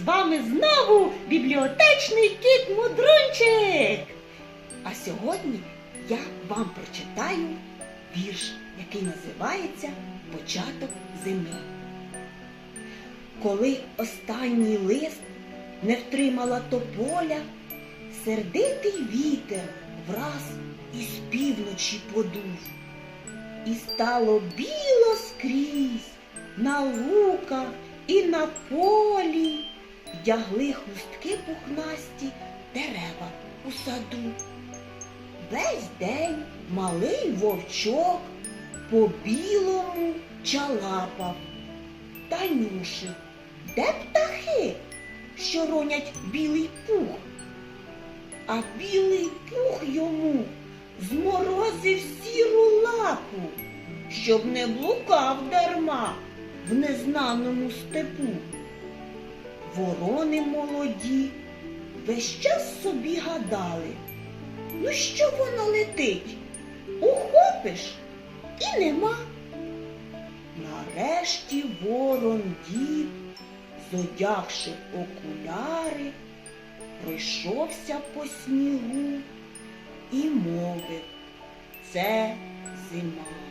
З вами знову бібліотечний кіт Мудрунчик. А сьогодні я вам прочитаю вірш, який називається Початок зими. Коли останній лист не втримала тополя, сердитий вітер враз із півночі подув. І стало біло скрізь на луках і на полі, вдягли хустки пухнасті дерева у саду. Весь день малий вовчок по білому чалапав. Танюши, де птахи, що ронять білий пух? А білий пух йому зморозив сіру лапу, щоб не блукав дарма в незнаному степу. Ворони молоді весь час собі гадали, ну що воно летить? Ухопиш і нема. Нарешті ворон дід, зодягши окуляри, пройшовся по снігу і мовив це зима.